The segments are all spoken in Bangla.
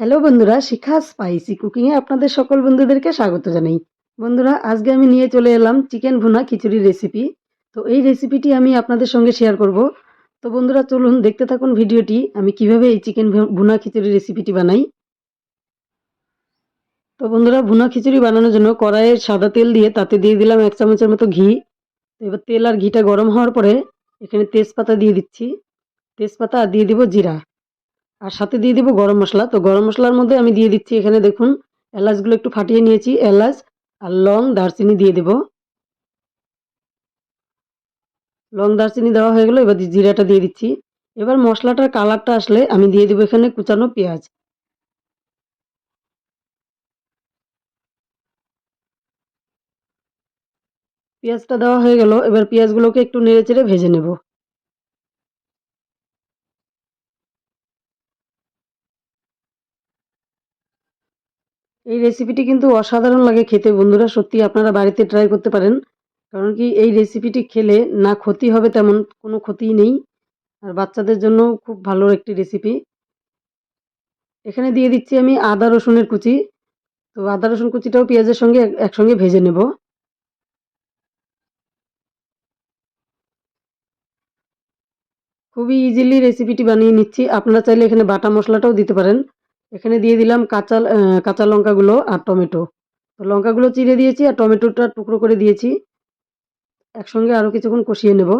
হ্যালো বন্ধুরা, শিখা স্পাইসি কুকিংয়ে আপনাদের সকল বন্ধুদেরকে স্বাগত জানাই। বন্ধুরা, আজকে আমি নিয়ে চলে এলাম চিকেন ভুনা খিচুড়ির রেসিপি। তো এই রেসিপিটি আমি আপনাদের সঙ্গে শেয়ার করব। তো বন্ধুরা, চলুন দেখতে থাকুন ভিডিওটি, আমি কীভাবে এই চিকেন ভুনা খিচুড়ির রেসিপিটি বানাই। তো বন্ধুরা, ভুনা খিচুড়ি বানানোর জন্য কড়াইয়ে সাদা তেল দিয়ে তাতে দিয়ে দিলাম এক চামচের মতো ঘি। তো এবার তেল আর ঘিটা গরম হওয়ার পরে এখানে তেজপাতা দিয়ে দিচ্ছি। তেজপাতা আর দিয়ে দিব জিরা। আর সাথে দিয়ে দিব গরম মশলা। তো গরম মশলার মধ্যে আমি দিয়ে দিচ্ছি এখানে দেখুন, এলাচগুলো একটু ফাটিয়ে নিয়েছি, এলাচ আর লং দারচিনি দিয়ে দেব। লং দারচিনি দেওয়া হয়ে গেলো, এবার জিরাটা দিয়ে দিচ্ছি। এবার মশলাটার কালারটা আসলে আমি দিয়ে দেবো এখানে কুচানো পেঁয়াজ। পেঁয়াজটা দেওয়া হয়ে গেল, এবার পেঁয়াজগুলোকে একটু নেড়ে চেড়ে ভেজে নেব। এই রেসিপিটি কিন্তু অসাধারণ লাগে খেতে। বন্ধুরা সত্যি আপনারা বাড়িতে ট্রাই করতে পারেন। কারণ কি, এই রেসিপিটি খেলে না ক্ষতি হবে তেমন কোনো ক্ষতিই নেই। আর বাচ্চাদের জন্য খুব ভালো একটি রেসিপি এখানে দিয়ে দিচ্ছি আমি আদা, রসুনের কুচি। তো আদা, রসুন কুচিটাও পেঁয়াজের সঙ্গে একসঙ্গে ভেজে নেব। খুবই ইজিলি রেসিপিটি বানিয়ে নিচ্ছি। আপনারা চাইলে এখানে বাটা মশলাটাও দিতে পারেন। এখানে দিয়ে দিলাম কাঁচা কাঁচা লঙ্কাগুলো আর টমেটো। তো লঙ্কাগুলো চিড়ে দিয়েছি আর টমেটোটা টুকরো করে দিয়েছি। একসঙ্গে আরও কিছুক্ষণ কষিয়ে নেব।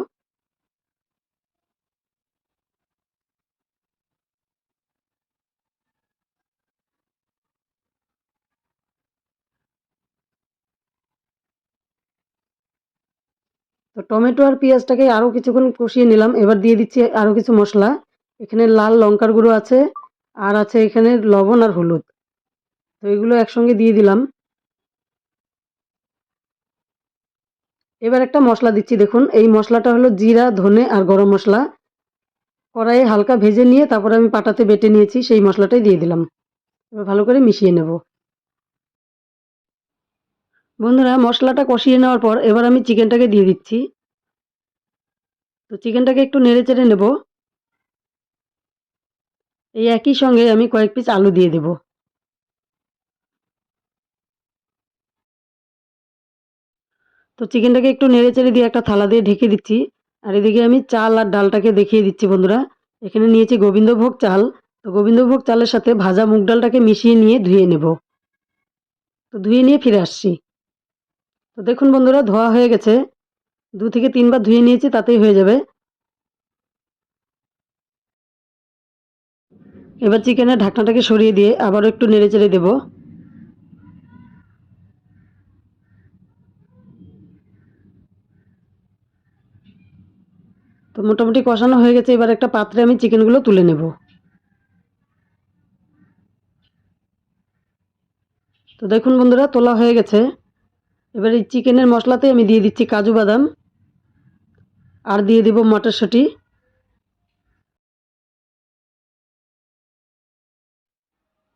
তো টমেটো আর পেঁয়াজটাকে আরও কিছুক্ষণ কষিয়ে নিলাম। এবার দিয়ে দিচ্ছি আরও কিছু মশলা। এখানে লাল লঙ্কার গুঁড়ো আছে। আর আছে এখানে লবণ আর হলুদ। তো এগুলো একসঙ্গে দিয়ে দিলাম। এবার একটা মশলা দিচ্ছি, দেখুন। এই মশলাটা হলো জিরা, ধনে আর গরম মশলা। কড়াইয়ে হালকা ভেজে নিয়ে তারপর আমি পাটাতে বেটে নিয়েছি, সেই মশলাটাই দিয়ে দিলাম। এবার ভালো করে মিশিয়ে নেব। বন্ধুরা, মশলাটা কষিয়ে নেওয়ার পর এবার আমি চিকেনটাকে দিয়ে দিচ্ছি। তো চিকেনটাকে একটু নেড়ে চেড়ে নেব। এই একই সঙ্গে আমি কয়েক পিস আলু দিয়ে দেব। তো চিকেনটাকে একটু নেড়ে চেড়ে দিয়ে একটা থালা দিয়ে ঢেকে দিচ্ছি। আর এদিকে আমি চাল আর ডালটাকে দেখিয়ে দিচ্ছি বন্ধুরা। এখানে নিয়েছি গোবিন্দভোগ চাল। তো গোবিন্দভোগ চালের সাথে ভাজা মুগ ডালটাকে মিশিয়ে নিয়ে ধুয়ে নেব। তো ধুয়ে নিয়ে ফিরে আসছি। তো দেখুন বন্ধুরা, ধোয়া হয়ে গেছে। দু থেকে তিনবার ধুয়ে নিয়েছি, তাতেই হয়ে যাবে। এবার চিকেনের ঢাকনাটাকে সরিয়ে দিয়ে আবারও একটু নেড়ে চেড়ে দেবো। তো মোটামুটি কষানো হয়ে গেছে, এবার একটা পাত্রে আমি চিকেনগুলো তুলে নেব। তো দেখুন বন্ধুরা, তোলা হয়ে গেছে। এবার এই চিকেনের মশলাতে আমি দিয়ে দিচ্ছি কাজু বাদাম, আর দিয়ে দেব মটরশুঁটি।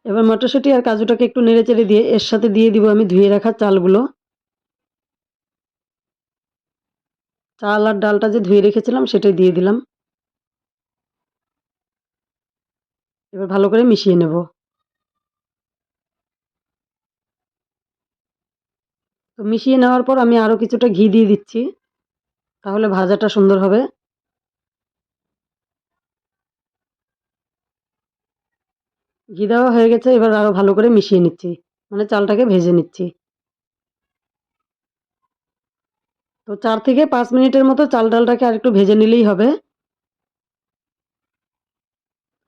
এবার মটরশুঁটি আর কাজুটাকে একটু নেড়ে চেড়ে দিয়ে এর সাথে দিয়ে দিব আমি ধুয়ে রাখা চালগুলো। চাল আর ডালটা যে ধুয়ে রেখেছিলাম সেটাই দিয়ে দিলাম। এবার ভালো করে মিশিয়ে নেব। তো মিশিয়ে নেওয়ার পর আমি আরও কিছুটা ঘি দিয়ে দিচ্ছি, তাহলে ভাজাটা সুন্দর হবে। ঘি দেওয়া হয়ে গেছে, এবার আরও ভালো করে মিশিয়ে নিচ্ছি। মানে চালটাকে ভেজে নিচ্ছি। তো চার থেকে পাঁচ মিনিটের মতো চাল ডালটাকে আর একটু ভেজে নিলেই হবে।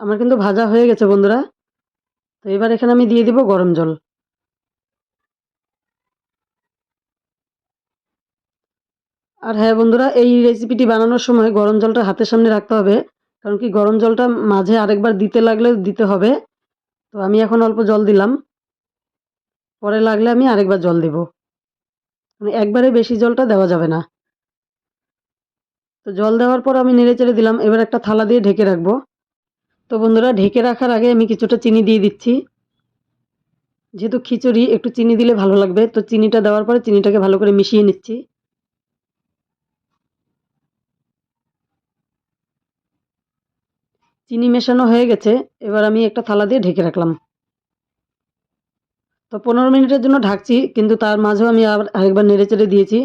আমার কিন্তু ভাজা হয়ে গেছে বন্ধুরা। তো এবার এখানে আমি দিয়ে দিব গরম জল। আর হ্যাঁ বন্ধুরা, এই রেসিপিটি বানানোর সময় গরম জলটা হাতের সামনে রাখতে হবে। কারণ কি গরম জলটা মাঝে আরেকবার দিতে লাগলে দিতে হবে। তো আমি এখন অল্প জল দিলাম। পরে লাগলে আমি আরেকবার জল দেব। মানে একবারে বেশি জলটা দেওয়া যাবে না। তো জল দেওয়ার পর আমি নেড়ে চেড়ে দিলাম। এবার একটা থালা দিয়ে ঢেকে রাখব। তো বন্ধুরা, ঢেকে রাখার আগে আমি কিছুটা চিনি দিয়ে দিচ্ছি। যেহেতু খিচুড়ি, একটু চিনি দিলে ভালো লাগবে। তো চিনিটা দেওয়ার পরে চিনিটাকে ভালো করে মিশিয়ে নিচ্ছি। চিনি মেশানো হয়ে গেছে, এবার আমি একটা থালা দিয়ে ঢেকে রাখলাম। তো পনেরো মিনিটের জন্য ঢাকছি, কিন্তু তার মাঝেও আমি আবার আরেকবার নেড়ে চেড়ে দিয়েছি।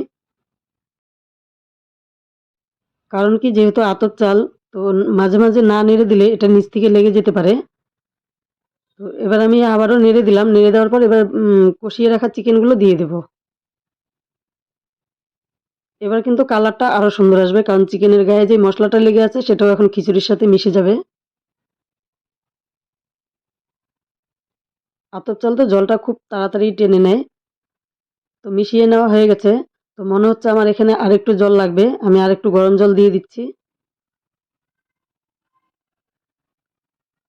কারণ কি, যেহেতু আতপ চাল, তো মাঝে মাঝে না নেড়ে দিলে এটা নিচ থেকে লেগে যেতে পারে। তো এবার আমি আবারও নেড়ে দিলাম, নেড়ে দেওয়ার পর এবার কষিয়ে রাখা চিকেনগুলো দিয়ে দেব। এবার কিন্তু কালারটা আরও সুন্দর আসবে, কারণ চিকেনের গায়ে যে মশলাটা লেগে আছে, সেটাও এখন খিচুড়ির সাথে মিশে যাবে। আতপ চাল তো জলটা খুব তাড়াতাড়ি টেনে নেয়। তো মিশিয়ে নেওয়া হয়ে গেছে। তো মনে হচ্ছে আমার এখানে আরেকটু জল লাগবে। আমি আরেকটু গরম জল দিয়ে দিচ্ছি।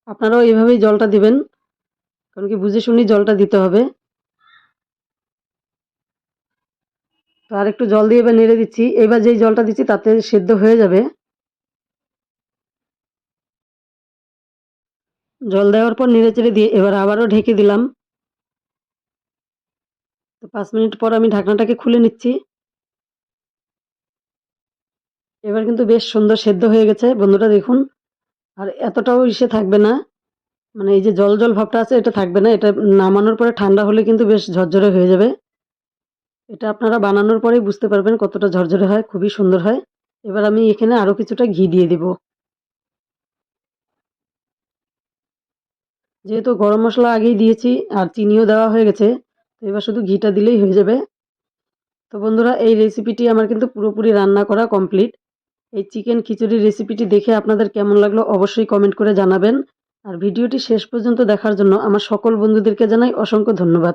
আপনারাও এইভাবেই জলটা দিবেন, কারণ কি বুঝে শুনি জলটা দিতে হবে। তো আর একটু জল দিয়ে এবার নেড়ে দিচ্ছি। এবার যেই জলটা দিচ্ছি তাতে সেদ্ধ হয়ে যাবে। জল দেওয়ার পর নেড়ে চেড়ে দিয়ে এবার আবারও ঢেকে দিলাম। তো পাঁচ মিনিট পর আমি ঢাকনাটাকে খুলে নিচ্ছি। এবার কিন্তু বেশ সুন্দর সেদ্ধ হয়ে গেছে। বন্ধুরা দেখুন, আর এতটাও ইসে থাকবে না। মানে এই যে জল জল ভাবটা আছে, এটা থাকবে না। এটা নামানোর পরে ঠান্ডা হলে কিন্তু বেশ ঝরঝরে হয়ে যাবে। এটা আপনারা বানানোর পরেই বুঝতে পারবেন কতটা ঝরঝরে হয়, খুবই সুন্দর হয়। এবার আমি এখানে আরও কিছুটা ঘি দিয়ে দিব। যেহেতু গরম মশলা আগেই দিয়েছি আর চিনিও দেওয়া হয়ে গেছে, তো এবার শুধু ঘিটা দিলেই হয়ে যাবে। তো বন্ধুরা, এই রেসিপিটি আমার কিন্তু পুরোপুরি রান্না করা কমপ্লিট এই চিকেন খিচুড়ির রেসিপিটি দেখে আপনাদের কেমন লাগল অবশ্যই কমেন্ট করে জানাবেন। আর ভিডিওটি শেষ পর্যন্ত দেখার জন্য আমার সকল বন্ধুদেরকে জানাই অসংখ্য ধন্যবাদ।